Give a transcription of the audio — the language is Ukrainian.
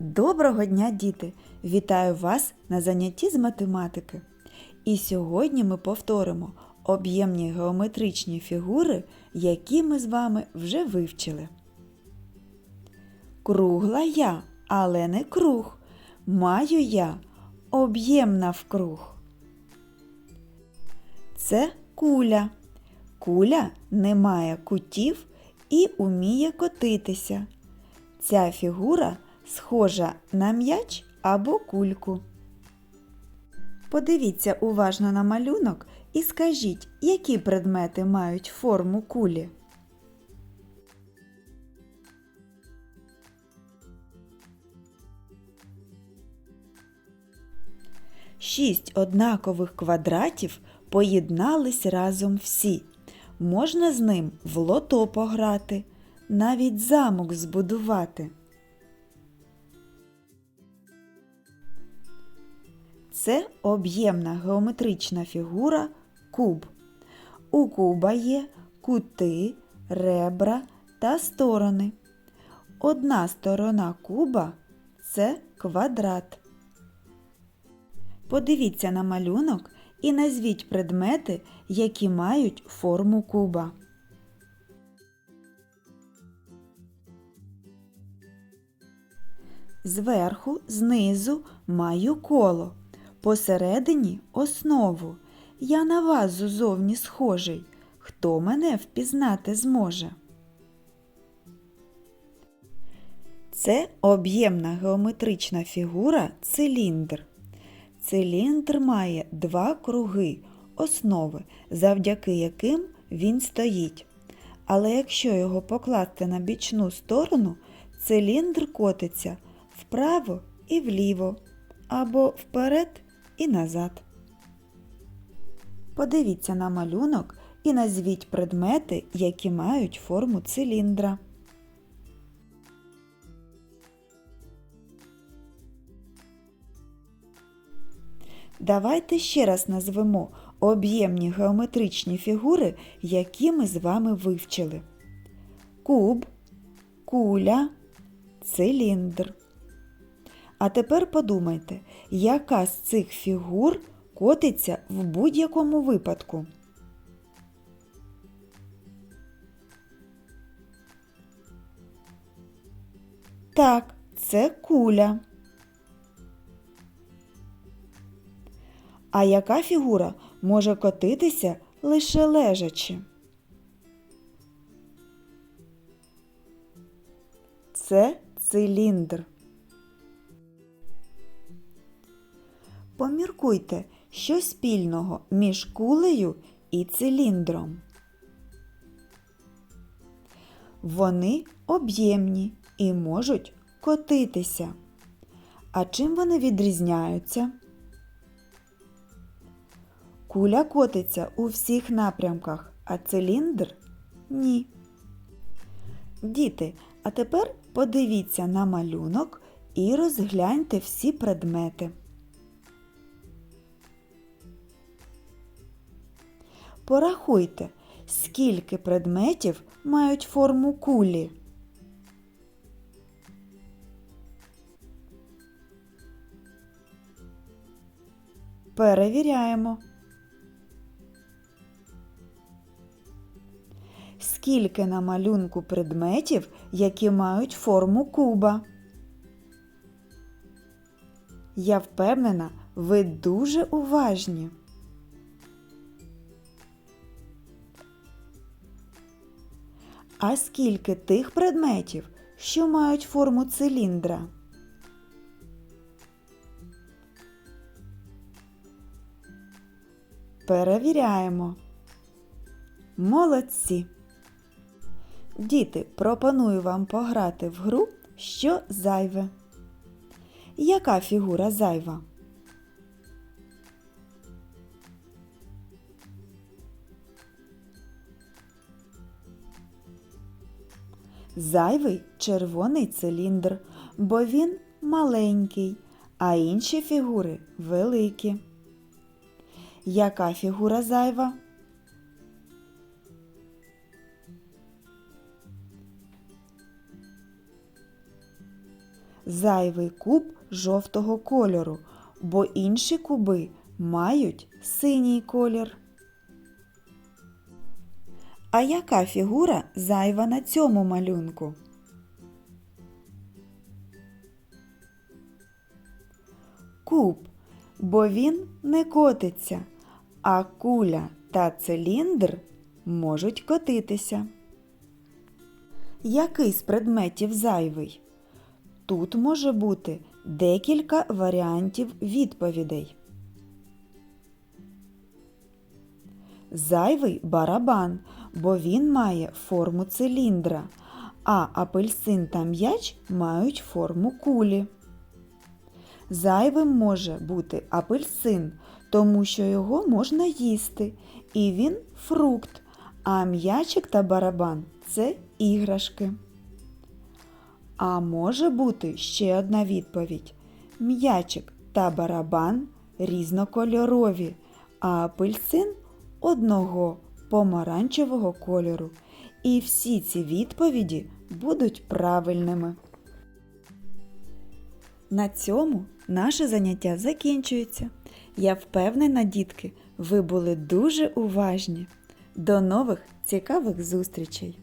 Доброго дня, діти! Вітаю вас на занятті з математики. І сьогодні ми повторимо об'ємні геометричні фігури, які ми з вами вже вивчили. Кругла я, але не круг. Маю я об'єм навкруг. Це куля. Куля не має кутів і уміє котитися. Ця фігура схожа на м'яч або кульку. Подивіться уважно на малюнок і скажіть, які предмети мають форму кулі. Шість однакових квадратів поєднались разом всі. Можна з ним в лото пограти, навіть замок збудувати. Це об'ємна геометрична фігура куб. У куба є кути, ребра та сторони. Одна сторона куба це квадрат. Подивіться на малюнок і назвіть предмети, які мають форму куба. Зверху, знизу маю коло. Посередині основу. Я на вас зовні схожий. Хто мене впізнати зможе? Це об'ємна геометрична фігура циліндр. Циліндр має два круги основи, завдяки яким він стоїть. Але якщо його покласти на бічну сторону, циліндр котиться вправо і вліво або вперед і назад. Подивіться на малюнок і назвіть предмети, які мають форму циліндра. Давайте ще раз назвемо об'ємні геометричні фігури, які ми з вами вивчили. Куб, куля, циліндр. А тепер подумайте, яка з цих фігур котиться в будь-якому випадку. Так, це куля. А яка фігура може котитися лише лежачи? Це циліндр. Поміркуйте, що спільного між кулею і циліндром. Вони об'ємні і можуть котитися. А чим вони відрізняються? Куля котиться у всіх напрямках, а циліндр ні. Діти, а тепер подивіться на малюнок і розгляньте всі предмети. Порахуйте, скільки предметів мають форму кулі. Перевіряємо. Скільки на малюнку предметів, які мають форму куба? Я впевнена, ви дуже уважні. А скільки тих предметів, що мають форму циліндра? Перевіряємо. Молодці. Діти, пропоную вам пограти в гру, що зайве. Яка фігура зайва? Зайвий червоний циліндр, бо він маленький, а інші фігури великі. Яка фігура зайва? зайвий куб жовтого кольору, бо інші куби мають синій колір. А яка фігура зайва на цьому малюнку? Куб, бо він не котиться, а куля та циліндр можуть котитися. Який з предметів зайвий? Тут може бути декілька варіантів відповідей. Зайвий барабан, бо він має форму циліндра, а апельсин та м'яч мають форму кулі. Зайвим може бути апельсин, тому що його можна їсти, і він фрукт, а м'ячик та барабан це іграшки. А може бути ще одна відповідь: м'ячик та барабан різнокольорові, а апельсин одного помаранчевого кольору. І всі ці відповіді будуть правильними. На цьому наше заняття закінчується. Я впевнена, дітки, ви були дуже уважні. До нових цікавих зустрічей!